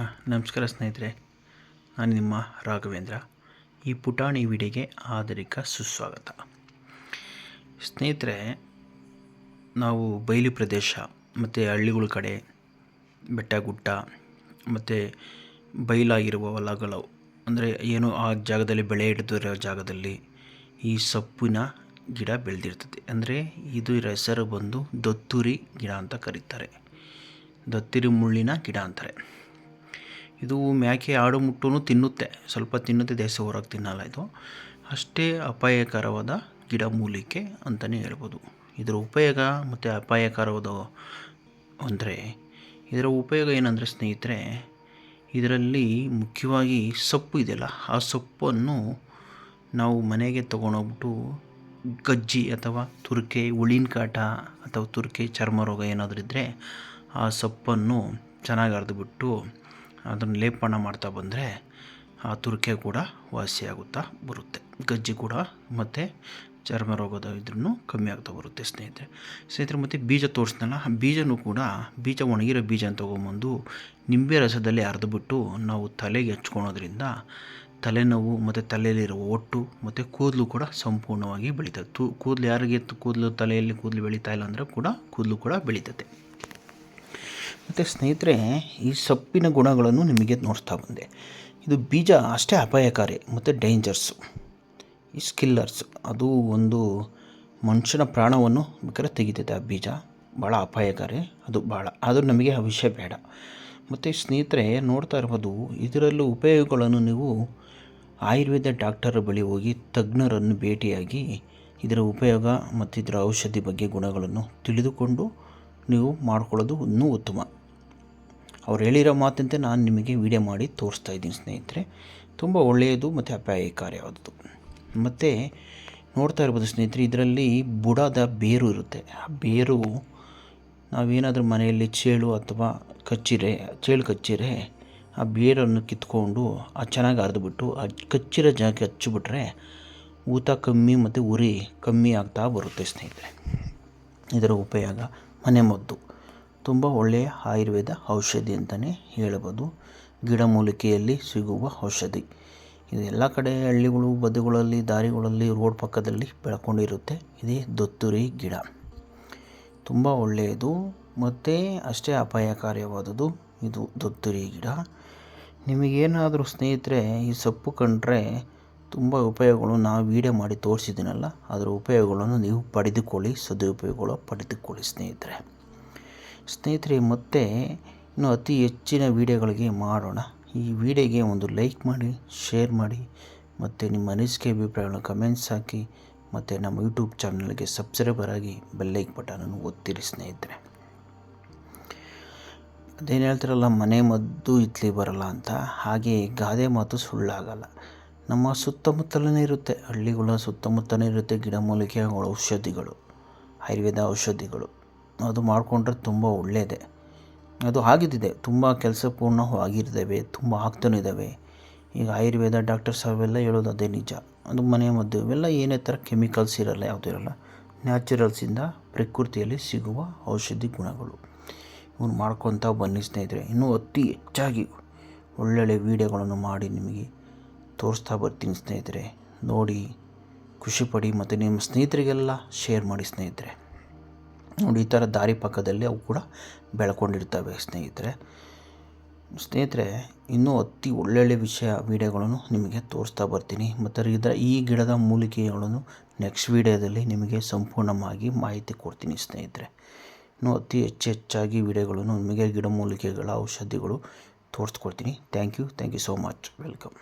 ಹಾಂ ನಮಸ್ಕಾರ ಸ್ನೇಹಿತರೆ, ನಾನು ನಿಮ್ಮ ರಾಘವೇಂದ್ರ, ಈ ಪುಟಾಣಿ ವಿಡಿಯೋಗೆ ಆಧರಿಕ ಸುಸ್ವಾಗತ. ಸ್ನೇಹಿತರೆ, ನಾವು ಬಯಲು ಪ್ರದೇಶ, ಮತ್ತು ಹಳ್ಳಿಗಳ ಕಡೆ, ಬೆಟ್ಟ ಗುಡ್ಡ, ಮತ್ತು ಬಯಲಾಗಿರುವ ಹೊಲಗಳು, ಅಂದರೆ ಏನು ಆ ಜಾಗದಲ್ಲಿ ಬೆಳೆ ಹಿಡಿದಿರೋ ಜಾಗದಲ್ಲಿ ಈ ಸೊಪ್ಪಿನ ಗಿಡ ಬೆಳೆದಿರ್ತದೆ. ಅಂದರೆ ಇದು ಹೆಸರು ಬಂದು ದತ್ತುರಿ ಗಿಡ ಅಂತ ಕರೀತಾರೆ. ದತ್ತಿರಿ ಮುಳ್ಳಿನ ಗಿಡ ಅಂತಾರೆ. ಇದು ಮೇಕೆ ಆಡು ಮುಟ್ಟೂ ತಿನ್ನುತ್ತೆ. ಸ್ವಲ್ಪ ತಿನ್ನುತ್ತೆ ದೇಶ ಹೊರಗೆ ತಿನ್ನಲ್ಲ ಇದು. ಅಷ್ಟೇ ಅಪಾಯಕರವಾದ ಗಿಡಮೂಲಿಕೆ ಅಂತಲೇ ಹೇಳ್ಬೋದು. ಇದರ ಉಪಯೋಗ ಮತ್ತು ಅಪಾಯಕರವಾದ ಅಂದರೆ ಇದರ ಉಪಯೋಗ ಏನಂದರೆ ಸ್ನೇಹಿತರೆ, ಇದರಲ್ಲಿ ಮುಖ್ಯವಾಗಿ ಸೊಪ್ಪು ಇದೆಯಲ್ಲ, ಆ ಸೊಪ್ಪನ್ನು ನಾವು ಮನೆಗೆ ತೊಗೊಂಡೋಗ್ಬಿಟ್ಟು ಗಜ್ಜಿ ಅಥವಾ ತುರ್ಕೆ ಉಳಿನ ಕಾಟ ಅಥವಾ ತುರ್ಕೆ ಚರ್ಮ ರೋಗ ಏನಾದರೂ ಇದ್ದರೆ ಆ ಸೊಪ್ಪನ್ನು ಚೆನ್ನಾಗಿ ಅರೆದುಬಿಟ್ಟು ಅದನ್ನು ಲೇಪನ ಮಾಡ್ತಾ ಬಂದರೆ ಆ ತುರಿಕೆ ಕೂಡ ವಾಸಿಯಾಗುತ್ತಾ ಬರುತ್ತೆ. ಗಜ್ಜಿ ಕೂಡ ಮತ್ತು ಚರ್ಮ ರೋಗದ ಇದ್ರೂ ಕಮ್ಮಿ ಆಗ್ತಾ ಬರುತ್ತೆ ಸ್ನೇಹಿತರೆ. ಸ್ನೇಹಿತರೆ ಮತ್ತು ಬೀಜ ತೋರಿಸ್ನಲ್ಲ, ಆ ಬೀಜನೂ ಕೂಡ ಬೀಜ ಒಣಗಿರೋ ಬೀಜ ತೊಗೊಂಬಂದು ನಿಂಬೆ ರಸದಲ್ಲಿ ಅರೆದುಬಿಟ್ಟು ನಾವು ತಲೆಗೆ ಹಚ್ಕೊಳೋದ್ರಿಂದ ತಲೆನೋವು ಮತ್ತು ತಲೆಯಲ್ಲಿರೋ ಒಟ್ಟು ಮತ್ತು ಕೂದಲು ಕೂಡ ಸಂಪೂರ್ಣವಾಗಿ ಬೆಳೀತದೆ. ತು ಕೂದಲು ಯಾರಿಗೆ ಕೂದಲು ತಲೆಯಲ್ಲಿ ಕೂದಲು ಬೆಳೀತಾ ಇಲ್ಲ ಅಂದರೆ ಕೂಡ ಕೂದಲು ಕೂಡ ಬೆಳೀತದೆ. ಮತ್ತು ಸ್ನೇಹಿತರೆ, ಈ ಸೊಪ್ಪಿನ ಗುಣಗಳನ್ನು ನಿಮಗೆ ನೋಡ್ತಾ ಬಂದೆ. ಇದು ಬೀಜ ಅಷ್ಟೇ ಅಪಾಯಕಾರಿ, ಮತ್ತು ಡೇಂಜರ್ಸು ಈ ಸ್ಕಿಲ್ಲರ್ಸ್ ಅದು ಒಂದು ಮನುಷ್ಯನ ಪ್ರಾಣವನ್ನು ಬೇಕಾದ್ರೆ ತೆಗಿತೈತೆ ಆ ಬೀಜ. ಭಾಳ ಅಪಾಯಕಾರಿ, ಅದು ಭಾಳ ಆದರೂ ನಮಗೆ ಆ ವಿಷಯ ಬೇಡ. ಮತ್ತು ಸ್ನೇಹಿತರೆ, ನೋಡ್ತಾ ಇರ್ಬೋದು, ಇದರಲ್ಲೂ ಉಪಯೋಗಗಳನ್ನು ನೀವು ಆಯುರ್ವೇದ ಡಾಕ್ಟರ್ ಬಳಿ ಹೋಗಿ ತಜ್ಞರನ್ನು ಭೇಟಿಯಾಗಿ ಇದರ ಉಪಯೋಗ ಮತ್ತು ಇದರ ಔಷಧಿ ಬಗ್ಗೆ ಗುಣಗಳನ್ನು ತಿಳಿದುಕೊಂಡು ನೀವು ಮಾಡ್ಕೊಳ್ಳೋದು ಇನ್ನೂ ಉತ್ತಮ. ಅವ್ರು ಹೇಳಿರೋ ಮಾತಂತೆ ನಾನು ನಿಮಗೆ ವಿಡಿಯೋ ಮಾಡಿ ತೋರಿಸ್ತಾ ಇದ್ದೀನಿ ಸ್ನೇಹಿತರೆ. ತುಂಬ ಒಳ್ಳೆಯದು ಮತ್ತು ಅಪಾಯಕಾರಿಯಾದದ್ದು ಮತ್ತು ನೋಡ್ತಾ ಇರ್ಬೋದು ಸ್ನೇಹಿತರೆ, ಇದರಲ್ಲಿ ಬುಡದ ಬೇರು ಇರುತ್ತೆ. ಆ ಬೇರು ನಾವೇನಾದರೂ ಮನೆಯಲ್ಲಿ ಚೇಳು ಅಥವಾ ಕಚ್ಚಿರೆ, ಚೇಳು ಕಚ್ಚಿರೆ ಆ ಬೇರನ್ನು ಕಿತ್ಕೊಂಡು ಆ ಚೆನ್ನಾಗಿ ಹರಿದ್ಬಿಟ್ಟು ಆ ಕಚ್ಚಿರೋ ಜಾಗಕ್ಕೆ ಹಚ್ಚಿಬಿಟ್ರೆ ಊತ ಕಮ್ಮಿ ಮತ್ತು ಉರಿ ಕಮ್ಮಿ ಆಗ್ತಾ ಬರುತ್ತೆ ಸ್ನೇಹಿತರೆ. ಇದರ ಉಪಯೋಗ ಮನೆಮದ್ದು ತುಂಬ ಒಳ್ಳೆಯ ಆಯುರ್ವೇದ ಔಷಧಿ ಅಂತಲೇ ಹೇಳಬೋದು. ಗಿಡಮೂಲಿಕೆಯಲ್ಲಿ ಸಿಗುವ ಔಷಧಿ. ಇದು ಎಲ್ಲ ಕಡೆ ಹಳ್ಳಿಗಳು, ಬದುಗಳಲ್ಲಿ, ದಾರಿಗಳಲ್ಲಿ, ರೋಡ್ ಪಕ್ಕದಲ್ಲಿ ಬೆಳ್ಕೊಂಡಿರುತ್ತೆ. ಇದೇ ದೊತ್ತುರಿ ಗಿಡ. ತುಂಬ ಒಳ್ಳೆಯದು. ಮತ್ತು ಅಷ್ಟೇ ಅಪಾಯಕಾರಿಯಾದದ್ದು ಇದು ದೊತ್ತುರಿ ಗಿಡ. ನಿಮಗೇನಾದರೂ ಸ್ನೇಹಿತರೆ, ಈ ಸೊಪ್ಪು ಕಂಡ್ರೆ ತುಂಬ ಉಪಯೋಗಗಳು ನಾವು ವೀಡಿಯೋ ಮಾಡಿ ತೋರಿಸಿದ್ದೀನಲ್ಲ, ಅದರ ಉಪಯೋಗಗಳನ್ನು ನೀವು ಪಡೆದುಕೊಳ್ಳಿ, ಸದುಪಯೋಗಗಳು ಪಡೆದುಕೊಳ್ಳಿ ಸ್ನೇಹಿತರೆ. ಸ್ನೇಹಿತರೆ, ಮತ್ತೆ ಇನ್ನು ಅತಿ ಹೆಚ್ಚಿನ ವೀಡಿಯೋಗಳಿಗೆ ಮಾಡೋಣ. ಈ ವಿಡಿಯೋಗೆ ಒಂದು ಲೈಕ್ ಮಾಡಿ, ಶೇರ್ ಮಾಡಿ, ಮತ್ತು ನಿಮ್ಮ ಅನಿಸಿಕೆ ಅಭಿಪ್ರಾಯಗಳನ್ನು ಕಮೆಂಟ್ಸ್ ಹಾಕಿ, ಮತ್ತು ನಮ್ಮ ಯೂಟ್ಯೂಬ್ ಚಾನಲ್ಗೆ ಸಬ್ಸ್ಕ್ರೈಬರ್ ಆಗಿ ಬೆಲ್ಲೈಕ್ ಬಟನನ್ನು ಒತ್ತಿರಿ ಸ್ನೇಹಿತರೆ. ಅದೇನು ಹೇಳ್ತಾರಲ್ಲ, ಮನೆ ಮದ್ದು ಇತ್ಲಿ ಬರಲ್ಲ ಅಂತ. ಹಾಗೆ ಗಾದೆ ಮಾತು ಸುಳ್ಳಾಗಲ್ಲ. ನಮ್ಮ ಸುತ್ತಮುತ್ತಲೇ ಇರುತ್ತೆ. ಹಳ್ಳಿಗಳ ಸುತ್ತಮುತ್ತಲೇ ಇರುತ್ತೆ ಗಿಡಮೂಲಿಕೆಗಳ ಔಷಧಿಗಳು, ಆಯುರ್ವೇದ ಔಷಧಿಗಳು. ಅದು ಮಾಡಿಕೊಂಡ್ರೆ ತುಂಬ ಒಳ್ಳೆಯದೆ. ಅದು ಆಗಿದ್ದಿದೆ. ತುಂಬ ಕೆಲಸ ಪೂರ್ಣವಾಗಿರ್ತವೆ, ತುಂಬ ಆಗ್ತಾನೂ ಇದ್ದಾವೆ. ಈಗ ಆಯುರ್ವೇದ ಡಾಕ್ಟರ್ಸ್ ಅವೆಲ್ಲ ಹೇಳೋದು ಅದೇ ನಿಜ. ಅದು ಮನೆ ಮದ್ದು. ಇವೆಲ್ಲ ಏನೇ ಥರ ಕೆಮಿಕಲ್ಸ್ ಇರಲ್ಲ, ಯಾವುದೂ ಇರಲ್ಲ. ನ್ಯಾಚುರಲ್ಸಿಂದ ಪ್ರಕೃತಿಯಲ್ಲಿ ಸಿಗುವ ಔಷಧಿ ಗುಣಗಳು. ಇವನು ಮಾಡ್ಕೊತ ಬನ್ನಿ ಸ್ನೇಹಿತರೆ. ಇನ್ನೂ ಅತಿ ಹೆಚ್ಚಾಗಿ ಒಳ್ಳೊಳ್ಳೆ ವೀಡಿಯೋಗಳನ್ನು ಮಾಡಿ ನಿಮಗೆ ತೋರಿಸ್ತಾ ಬರ್ತೀನಿ ಸ್ನೇಹಿತರೆ. ನೋಡಿ ಖುಷಿಪಡಿ ಮತ್ತು ನಿಮ್ಮ ಸ್ನೇಹಿತರಿಗೆಲ್ಲ ಶೇರ್ ಮಾಡಿ ಸ್ನೇಹಿತರೆ. ನೋಡಿ, ಈ ಥರ ದಾರಿ ಪಕ್ಕದಲ್ಲಿ ಅವು ಕೂಡ ಬೆಳ್ಕೊಂಡಿರ್ತವೆ ಸ್ನೇಹಿತರೆ. ಸ್ನೇಹಿತರೆ, ಇನ್ನೂ ಅತಿ ಒಳ್ಳೊಳ್ಳೆ ವಿಷಯ ವೀಡಿಯೋಗಳನ್ನು ನಿಮಗೆ ತೋರಿಸ್ತಾ ಬರ್ತೀನಿ. ಮತ್ತು ಇದರ ಈ ಗಿಡದ ಮೂಲಿಕೆಗಳನ್ನು ನೆಕ್ಸ್ಟ್ ವೀಡಿಯೋದಲ್ಲಿ ನಿಮಗೆ ಸಂಪೂರ್ಣವಾಗಿ ಮಾಹಿತಿ ಕೊಡ್ತೀನಿ ಸ್ನೇಹಿತರೆ. ಇನ್ನೂ ಅತಿ ಹೆಚ್ಚು ಹೆಚ್ಚಾಗಿ ವೀಡಿಯೋಗಳನ್ನು ನಿಮಗೆ ಗಿಡಮೂಲಿಕೆಗಳ ಔಷಧಿಗಳು ತೋರಿಸ್ಕೊಡ್ತೀನಿ. Thank you thank you so much. Welcome.